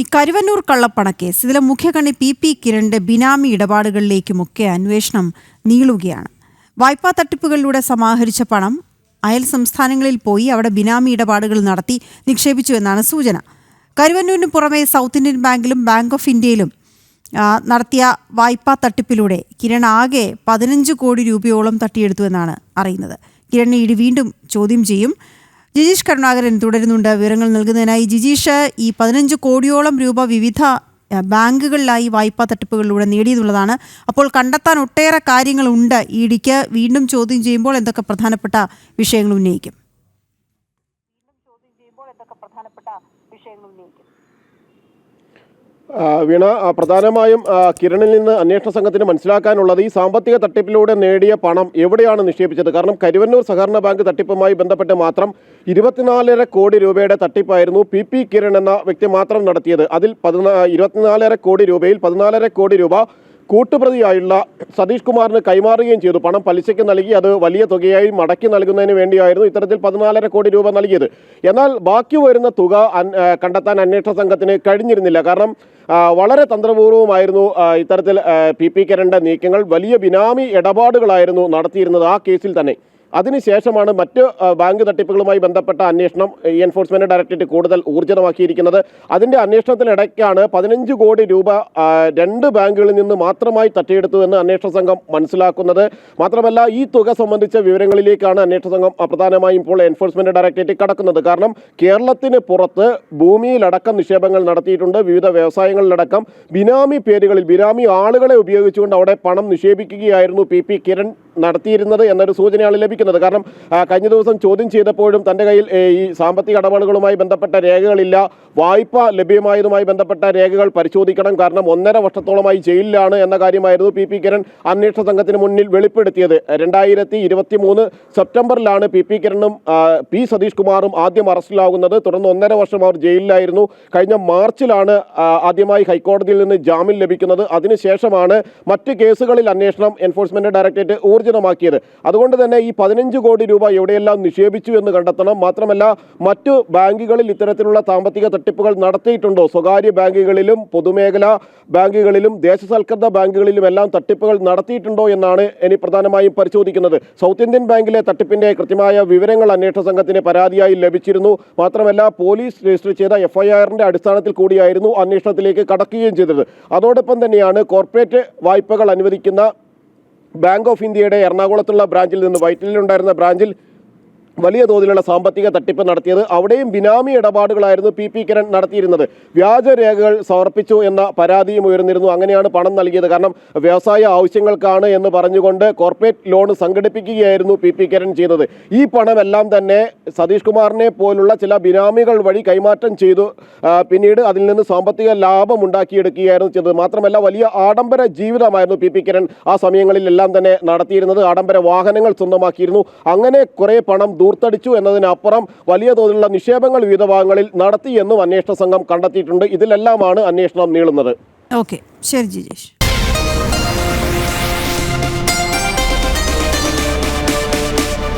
ഈ കരുവന്നൂർ കള്ളപ്പണക്കേസ് ഇതിലെ മുഖ്യകണി P P കിരണിന്റെ ബിനാമി ഇടപാടുകളിലേക്കുമൊക്കെ അന്വേഷണം നീളുകയാണ്. വായ്പാ തട്ടിപ്പുകളിലൂടെ സമാഹരിച്ച പണം അയൽ സംസ്ഥാനങ്ങളിൽ പോയി അവിടെ ബിനാമി ഇടപാടുകൾ നടത്തി നിക്ഷേപിച്ചു എന്നാണ് സൂചന. കരുവന്നൂരിന് പുറമെ സൗത്ത് ഇന്ത്യൻ ബാങ്കിലും ബാങ്ക് ഓഫ് ഇന്ത്യയിലും നടത്തിയ വായ്പാ തട്ടിപ്പിലൂടെ കിരൺ ആകെ പതിനഞ്ച് കോടി രൂപയോളം തട്ടിയെടുത്തു എന്നാണ് അറിയുന്നത്. കിരണിനെ ഇടി വീണ്ടും ചോദ്യം ചെയ്യും. ജിജീഷ് കരുണാകരൻ തുടരുന്നുണ്ട്. വിവരങ്ങൾ നൽകുന്നതിനായി ജിജീഷ് ഈ പതിനഞ്ച് കോടിയോളം രൂപ വിവിധ ബാങ്കുകളിലായി വായ്പാ തട്ടിപ്പുകളിലൂടെ നേടിയെന്നുള്ളതാണ് അപ്പോൾ കണ്ടെത്താൻ ഒട്ടേറെ കാര്യങ്ങളുണ്ട്. ഇ ഡിക്ക് വീണ്ടും ചോദ്യം ചെയ്യുമ്പോൾ എന്തൊക്കെ പ്രധാനപ്പെട്ട വിഷയങ്ങൾ ഉന്നയിക്കും? ആ, വീണ പ്രധാനമായും കിരണിൽ നിന്ന് അന്വേഷണ സംഘത്തിന് മനസ്സിലാക്കാനുള്ളത് ഈ സാമ്പത്തിക തട്ടിപ്പിലൂടെ നേടിയ പണം എവിടെയാണ് നിക്ഷേപിച്ചത്? കാരണം കരുവന്നൂർ സഹകരണ ബാങ്ക് തട്ടിപ്പുമായി ബന്ധപ്പെട്ട് മാത്രം ഇരുപത്തിനാലര കോടി രൂപയുടെ തട്ടിപ്പായിരുന്നു പി പി കിരൺ എന്ന വ്യക്തി മാത്രം നടത്തിയത്. അതിൽ പതിനാ ഇരുപത്തിനാലര കോടി രൂപയിൽ പതിനാലര കോടി രൂപ കൂട്ടുപ്രതിയായുള്ള സതീഷ് കുമാറിന് കൈമാറുകയും ചെയ്തു. പണം പലിശയ്ക്ക് നൽകി അത് വലിയ തുകയായി മടക്കി നൽകുന്നതിന് വേണ്ടിയായിരുന്നു ഇത്തരത്തിൽ പതിനാലര കോടി രൂപ നൽകിയത്. എന്നാൽ ബാക്കി വരുന്ന തുക കണ്ടെത്താൻ അന്വേഷണ സംഘത്തിന് കഴിഞ്ഞിരുന്നില്ല. കാരണം വളരെ തന്ത്രപൂർവമായിരുന്നു ആ, ഇത്തരത്തിൽ പി പി കരന്റെ നീക്കങ്ങൾ. വലിയ ബിനാമി ഇടപാടുകളായിരുന്നു നടത്തിയിരുന്നത് ആ കേസിൽ തന്നെ. അതിനുശേഷമാണ് മറ്റ് ബാങ്ക് തട്ടിപ്പുകളുമായി ബന്ധപ്പെട്ട അന്വേഷണം എൻഫോഴ്സ്മെന്റ് ഡയറക്ടറേറ്റ് കൂടുതൽ ഊർജിതമാക്കിയിരിക്കുന്നത് അതിന്റെ അന്വേഷണത്തിനിടയ്ക്കാണ് പതിനഞ്ച് കോടി രൂപ രണ്ട് ബാങ്കുകളിൽ നിന്ന് മാത്രമായി തട്ടിയെടുത്തു എന്ന് അന്വേഷണ സംഘം മനസ്സിലാക്കുന്നത്. മാത്രമല്ല ഈ തുക സംബന്ധിച്ച വിവരങ്ങളിലേക്കാണ് അന്വേഷണ സംഘം പ്രധാനമായും ഇപ്പോൾ എൻഫോഴ്സ്മെന്റ് ഡയറക്ടറേറ്റ് കടക്കുന്നത്. കാരണം കേരളത്തിന് പുറത്ത് ഭൂമിയിലടക്കം നിക്ഷേപങ്ങൾ നടത്തിയിട്ടുണ്ട്. വിവിധ വ്യവസായങ്ങളിലടക്കം ബിനാമി പേരുകളിൽ ബിനാമി ആളുകളെ ഉപയോഗിച്ചുകൊണ്ട് അവിടെ പണം നിക്ഷേപിക്കുകയായിരുന്നു പി കിരൺ നടത്തിയിരുന്നത് എന്നൊരു സൂചനയാണ് ലഭിക്കുന്നത്. കാരണം കഴിഞ്ഞ ദിവസം ചോദ്യം ചെയ്തപ്പോഴും തന്റെ കയ്യിൽ ഈ സാമ്പത്തിക ഇടപാടുകളുമായി ബന്ധപ്പെട്ട രേഖകളില്ല. വായ്പ ലഭ്യമായതുമായി ബന്ധപ്പെട്ട രേഖകൾ പരിശോധിക്കണം. കാരണം ഒന്നര വർഷത്തോളമായി ജയിലിലാണ് എന്ന കാര്യമായിരുന്നു പി പി കിരൺ അന്വേഷണ സംഘത്തിന് മുന്നിൽ വെളിപ്പെടുത്തിയത്. രണ്ടായിരത്തി ഇരുപത്തി മൂന്ന് സെപ്റ്റംബറിലാണ് പി പി കിരണും പി സതീഷ് കുമാറും ആദ്യം അറസ്റ്റിലാകുന്നത്. തുടർന്ന് ഒന്നര വർഷം അവർ ജയിലിലായിരുന്നു. കഴിഞ്ഞ മാർച്ചിലാണ് ആദ്യമായി ഹൈക്കോടതിയിൽ നിന്ന് ജാമ്യം ലഭിക്കുന്നത്. അതിനുശേഷമാണ് മറ്റ് കേസുകളിൽ അന്വേഷണം എൻഫോഴ്സ്മെന്റ് ഡയറക്ടറേറ്റ് ഊർജിതമാക്കിയത് അതുകൊണ്ട് തന്നെ ഈ പതിനഞ്ച് കോടി രൂപ എവിടെയെല്ലാം നിക്ഷേപിച്ചു എന്ന് കണ്ടെത്തണം. മാത്രമല്ല മറ്റു ബാങ്കുകളിൽ ഇത്തരത്തിലുള്ള സാമ്പത്തിക തട്ടിപ്പുകൾ നടത്തിയിട്ടുണ്ടോ? സ്വകാര്യ ബാങ്കുകളിലും പൊതുമേഖലാ ബാങ്കുകളിലും ദേശസൽകൃത ബാങ്കുകളിലും എല്ലാം തട്ടിപ്പുകൾ നടത്തിയിട്ടുണ്ടോ എന്നാണ് ഇനി പ്രധാനമായും പരിശോധിക്കുന്നത്. സൗത്ത് ഇന്ത്യൻ ബാങ്കിലെ തട്ടിപ്പിന്റെ കൃത്യമായ വിവരങ്ങൾ അന്വേഷണ സംഘത്തിന് പരാതിയായി ലഭിച്ചിരുന്നു. മാത്രമല്ല പോലീസ് രജിസ്റ്റർ ചെയ്ത എഫ്ഐആറിന്റെ അടിസ്ഥാനത്തിൽ കൂടിയായിരുന്നു അന്വേഷണത്തിലേക്ക് കടക്കുകയും ചെയ്തത്. അതോടൊപ്പം തന്നെയാണ് കോർപ്പറേറ്റ് വായ്പകൾ അനുവദിക്കുന്ന ബാങ്ക് ഓഫ് ഇന്ത്യയുടെ എറണാകുളത്തുള്ള ബ്രാഞ്ചിൽ നിന്ന് വൈറ്റിലുണ്ടായിരുന്ന ബ്രാഞ്ചിൽ വലിയ തോതിലുള്ള സാമ്പത്തിക തട്ടിപ്പ് നടത്തിയത് അവിടെയും ബിനാമി ഇടപാടുകളായിരുന്നു പി പി കിരൺ നടത്തിയിരുന്നത്. വ്യാജ രേഖകൾ സമർപ്പിച്ചു എന്ന പരാതിയും ഉയർന്നിരുന്നു. അങ്ങനെയാണ് പണം നൽകിയത്. കാരണം വ്യവസായ ആവശ്യങ്ങൾക്കാണ് എന്ന് പറഞ്ഞുകൊണ്ട് കോർപ്പറേറ്റ് ലോൺ സംഘടിപ്പിക്കുകയായിരുന്നു പി പി കിരൺ ചെയ്തത്. ഈ പണമെല്ലാം തന്നെ സതീഷ് കുമാറിനെ പോലുള്ള ചില ബിനാമികൾ വഴി കൈമാറ്റം ചെയ്തു. പിന്നീട് അതിൽ നിന്ന് സാമ്പത്തിക ലാഭം ഉണ്ടാക്കിയെടുക്കുകയായിരുന്നു ചെയ്തത്. മാത്രമല്ല വലിയ ആഡംബര ജീവിതമായിരുന്നു പി പി കിരൺ ആ സമയങ്ങളിലെല്ലാം തന്നെ നടത്തിയിരുന്നത്. ആഡംബര വാഹനങ്ങൾ സ്വന്തമാക്കിയിരുന്നു. അങ്ങനെ കുറേ പണം ദൂർത്തടിച്ചു എന്നതിനപ്പുറം വലിയ തോതിലുള്ള നിക്ഷേപങ്ങൾ വിവിധ ഭാഗങ്ങളിൽ നടത്തിയെന്നും അന്വേഷണ സംഘം കണ്ടെത്തിയിട്ടുണ്ട്. ഇതിലെല്ലാമാണ് അന്വേഷണം നീളുന്നത്. ഓക്കെ. ശരി ജിജീഷ്.